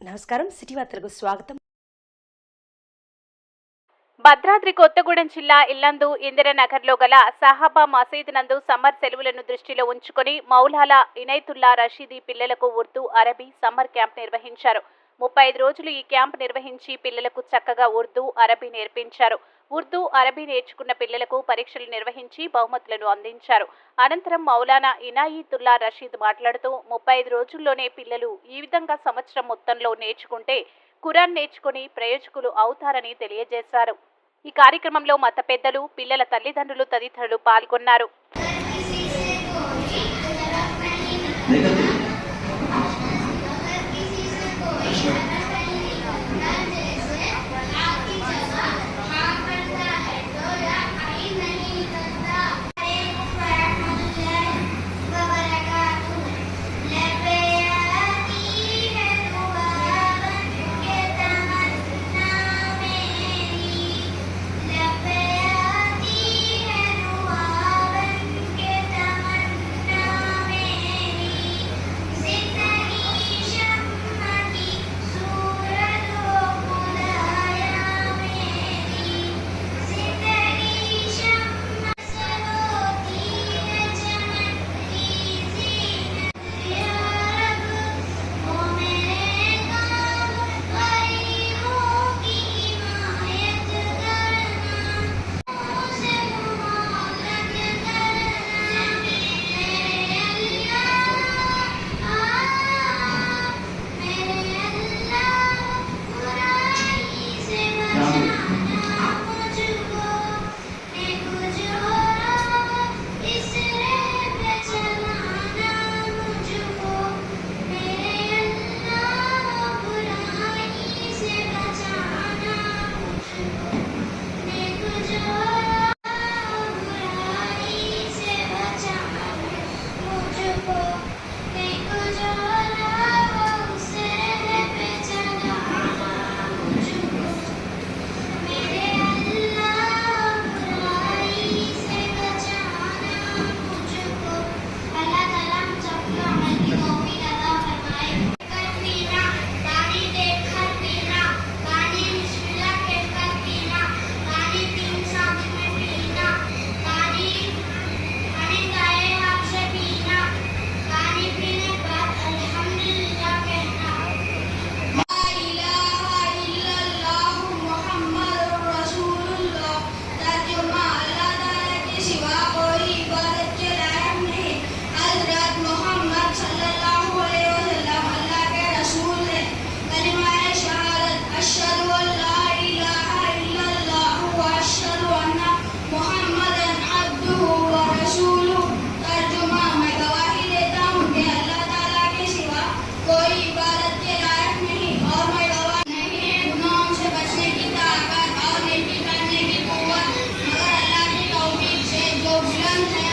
నమస్కారం. సిటీ వార్తలకు స్వాగతం. భద్రాద్రి కొత్తగూడెం జిల్లా ఇల్లందు ఇందిరానగర్లో గల సహాబా మసీద్ నందు సమ్మర్ సెలవులను దృష్టిలో ఉంచుకుని మౌలాల ఇనైతుల్లా రషీదీ పిల్లలకు ఉర్దూ అరబీ సమ్మర్ క్యాంప్ నిర్వహించారు. ముప్పై ఐదు రోజులు ఈ క్యాంప్ నిర్వహించి పిల్లలకు చక్కగా ఉర్దూ అరబీ నేర్పించారు. ఉర్దూ అరబీ నేర్చుకున్న పిల్లలకు పరీక్షలు నిర్వహించి బహుమతులను అందించారు. అనంతరం మౌలానా ఇనాయితుల్లా రషీద్ మాట్లాడుతూ ముప్పై ఐదు రోజుల్లోనే పిల్లలు ఈ విధంగా సంవత్సరం మొత్తంలో నేర్చుకుంటే ఖురాన్ నేర్చుకుని ప్రయోజకులు అవుతారని తెలియజేశారు. ఈ కార్యక్రమంలో మత పెద్దలు పిల్లల తల్లిదండ్రులు తదితరులు పాల్గొన్నారు. Thank you.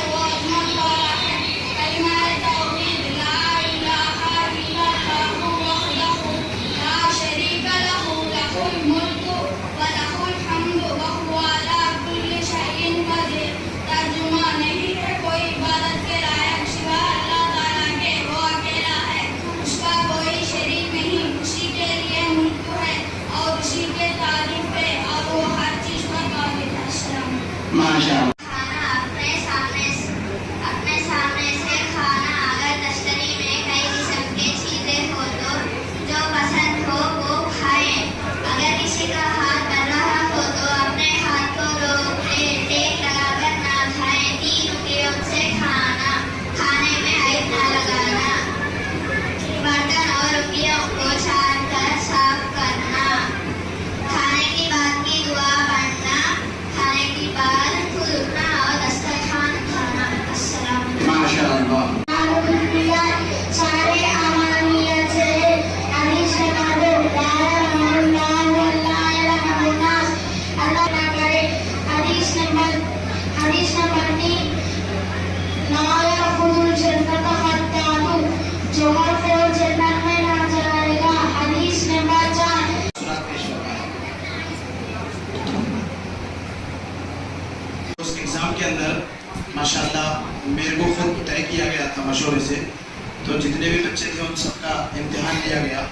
جتنے بھی بچے تھے ان سب کا امتحان لیا گیا۔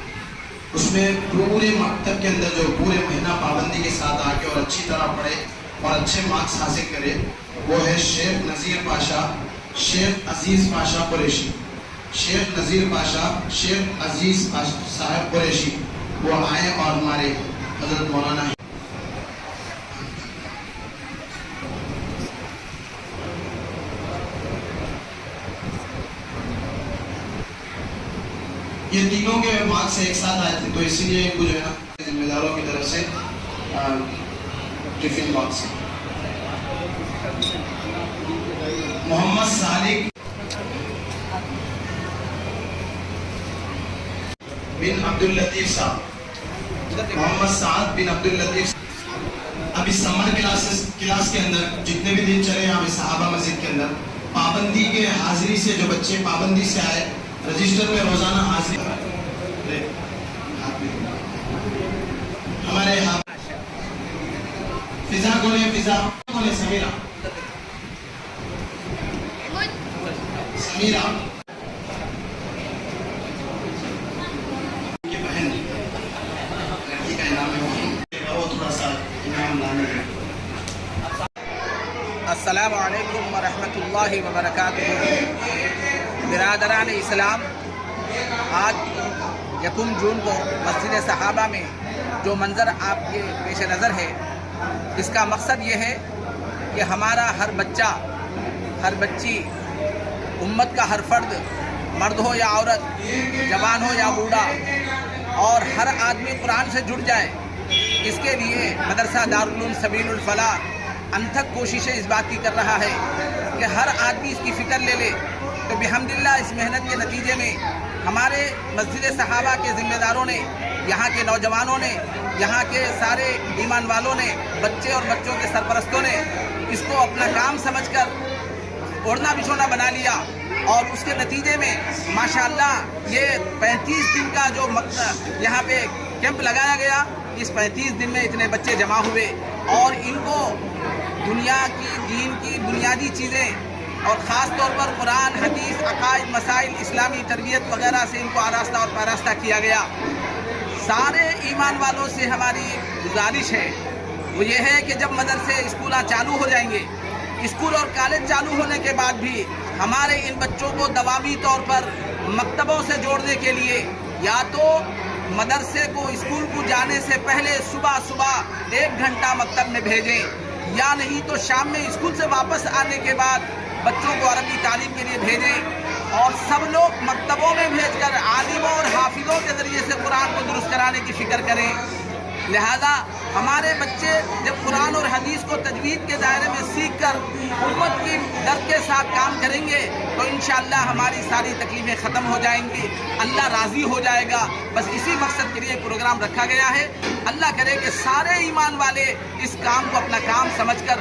اس میں پورے مکتب کے اندر جو پورے مہینہ پابندی کے ساتھ آ کے اور اچھی طرح پڑھے اور اچھے مارکس حاصل کرے، وہ ہے شیخ نذیر پاشا، شیخ عزیز پاشا قریشی۔ شیخ نذیر پاشا، شیخ عزیز صاحب قریشی۔ وہ آئے اور ہمارے حضرت مولانا یہ تینوں کے مارکس ایک ساتھ آئے تھے، تو اسی لیے کو جو ہے نا ذمہ داروں کی طرف سے ٹفن باکس۔ محمد صالح بن عبد اللطیف صاحب۔ محمد سعد بن عبد اللطیف ابھی سمر کلاسز، کلاس کے اندر جتنے بھی دن چلے ہیں، اب صحابہ مسجد کے اندر، پابندی کے حاضری سے جو بچے پابندی سے آئے رجسٹر میں روزانہ حاضری ہمارے یہاں فضا کو لے، فضا کو لے، سمیرہ۔ سمیرہ۔ السلام علیکم ورحمت اللہ وبرکاتہ۔ برادران اسلام آج یکم جون کو مسجد صحابہ میں جو منظر آپ کے پیش نظر ہے، اس کا مقصد یہ ہے کہ ہمارا ہر بچہ، ہر بچی، امت کا ہر فرد مرد ہو یا عورت، جوان ہو یا بوڑھا، اور ہر آدمی قرآن سے جڑ جائے، اس کے لیے مدرسہ دارالعلوم سبیل الفلاح انتھک کوششیں اس بات کی کر رہا ہے کہ ہر آدمی اس کی فکر لے لے تو بحمدللہ اس محنت کے نتیجے میں ہمارے مسجد صحابہ کے ذمہ داروں نے، یہاں کے نوجوانوں نے، یہاں کے سارے ایمان والوں نے، بچے اور بچوں کے سرپرستوں نے اس کو اپنا کام سمجھ کر اوڑھنا بچھونا بنا لیا اور اس کے نتیجے میں ماشاءاللہ یہ پینتیس دن کا جو یہاں پہ کیمپ لگایا گیا، اس پینتیس دن میں اتنے بچے جمع ہوئے اور ان کو دنیا کی، دین کی بنیادی چیزیں اور خاص طور پر قرآن، حدیث، عقائد، مسائل، اسلامی تربیت وغیرہ سے ان کو آراستہ اور پیراستہ کیا گیا۔ سارے ایمان والوں سے ہماری گزارش ہے۔ وہ یہ ہے کہ جب مدرسے، اسکولہ چالو ہو جائیں گے، اسکول اور کالج چالو ہونے کے بعد بھی ہمارے ان بچوں کو دوامی طور پر مکتبوں سے جوڑنے کے لیے یا تو مدرسے کو، اسکول کو جانے سے پہلے صبح صبح ایک گھنٹہ مکتب میں بھیجیں، یا نہیں تو شام میں اسکول سے واپس آنے کے بعد بچوں کو عربی تعلیم کے لیے بھیجیں اور سب لوگ مکتبوں میں بھیج کر عالموں اور حافظوں کے ذریعے سے قرآن کو درست کرانے کی فکر کریں۔ لہذا ہمارے بچے جب قرآن اور حدیث کو تجوید کے دائرے میں سیکھ کر امت کی درد کے ساتھ کام کریں گے تو انشاءاللہ ہماری ساری تکلیفیں ختم ہو جائیں گی۔ اللہ راضی ہو جائے گا۔ بس اسی مقصد کے لیے پروگرام رکھا گیا ہے۔ اللہ کرے کہ سارے ایمان والے اس کام کو اپنا کام سمجھ کر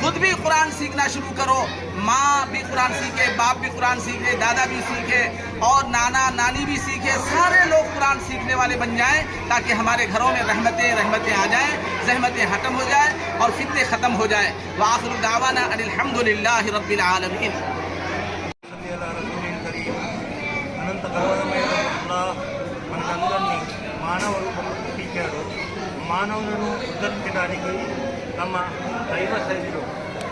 خود بھی قرآن سیکھنا شروع کرو۔ ماں بھی قرآن سیکھے، باپ بھی قرآن سیکھے، دادا بھی سیکھے اور نانا، نانی بھی سیکھے۔ سارے لوگ قرآن سیکھنے والے بن جائیں تاکہ ہمارے گھروں میں رحمتیں رحمتیں آ جائیں زحمتیں ختم ہو جائیں اور فتنے ختم ہو جائیں۔ وآخر دعوانا ان الحمد للہ رب العالمین۔ మానవులను ఉద్ధరించడానికి తమ దైవ శైలిలో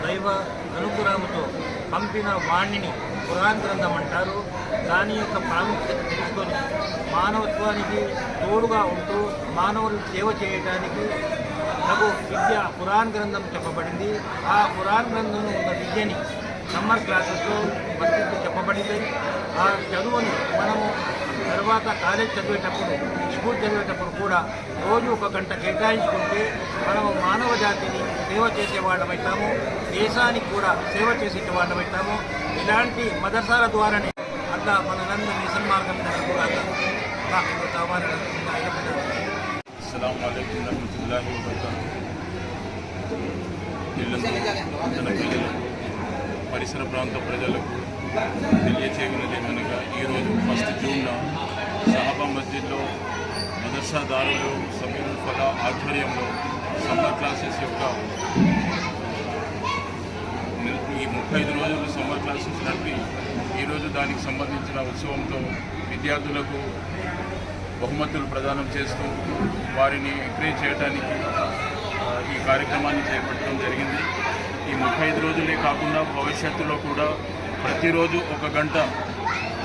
దైవ అనుగ్రహంతో పంపిన వాణిని పురాణ గ్రంథం అంటారు. దాని యొక్క ప్రాముఖ్యత తెలుసుకొని మానవత్వానికి తోడుగా ఉంటూ మానవులు సేవ చేయడానికి తగు విద్య పురాణ గ్రంథం చెప్పబడింది. ఆ పురాణ గ్రంథంలో ఉన్న విద్యని సమ్మర్ క్లాసెస్లో మద్దతు చెప్పబడింది. ఆ చదువుని మనము తర్వాత కాలేజ్ చదివేటప్పుడు స్కూల్ చదివేటప్పుడు కూడా రోజు ఒక గంట కేటాయించుకుంటే మనము మానవ జాతిని సేవ చేసే వాళ్ళమవుతాము దేశానికి కూడా సేవ చేసే వాళ్ళమవుతాము ఇలాంటి మదర్సాల ద్వారానే అట్లా మనందరినీ సన్మార్గం కావాలని అస్సలం పరిసర ప్రాంత ప్రజలకు తెలియచేయనది కనుక ఈరోజు ఫస్ట్ జూన్లో సహాబా మస్జిద్లో మదర్సాదారులు సమీరుల్ ఫలా ఆధ్వర్యంలో సమ్మర్ క్లాసెస్ యొక్క ఈ ముప్పై ఐదు రోజులు సమ్మర్ క్లాసెస్ నడిపి ఈరోజు దానికి సంబంధించిన ఉత్సవంతో విద్యార్థులకు బహుమతులు ప్రదానం చేస్తూ వారిని ఎంకరేజ్ చేయడానికి ఈ కార్యక్రమాన్ని చేపట్టడం జరిగింది. ఈ ముప్పై ఐదు రోజులే కాకుండా భవిష్యత్తులో కూడా ప్రతిరోజు ఒక గంట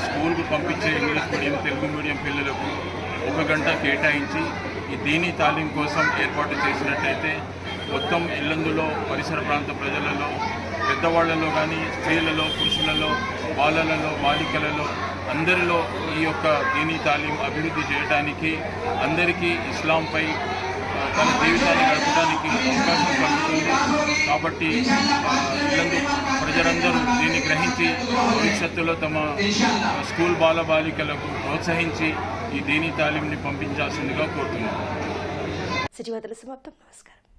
స్కూల్కు పంపించే ఇంగ్లీష్ మీడియం తెలుగు మీడియం పిల్లలకు ఒక గంట కేటాయించి ఈ దీని తాలీం కోసం ఏర్పాటు చేసినట్టయితే మొత్తం ఇల్లందులో పరిసర ప్రాంత ప్రజలలో పెద్దవాళ్ళలో కానీ స్త్రీలలో పురుషులలో బాలలలో బాలికలలో అందరిలో ఈ యొక్క దీని తాలీం అభివృద్ధి చేయడానికి అందరికీ ఇస్లాంపై తన జీవితాన్ని గడపడానికి అవకాశం కలుగుతుంది. కాబట్టి ప్రజలందరూ దీన్ని గ్రహించి భవిష్యత్తులో తమ స్కూల్ బాల బాలికలకు ప్రోత్సహించి ఈ దీని తాలీంని పంపించాల్సిందిగా కోరుతున్నాను. సమాప్తం. నమస్కారం.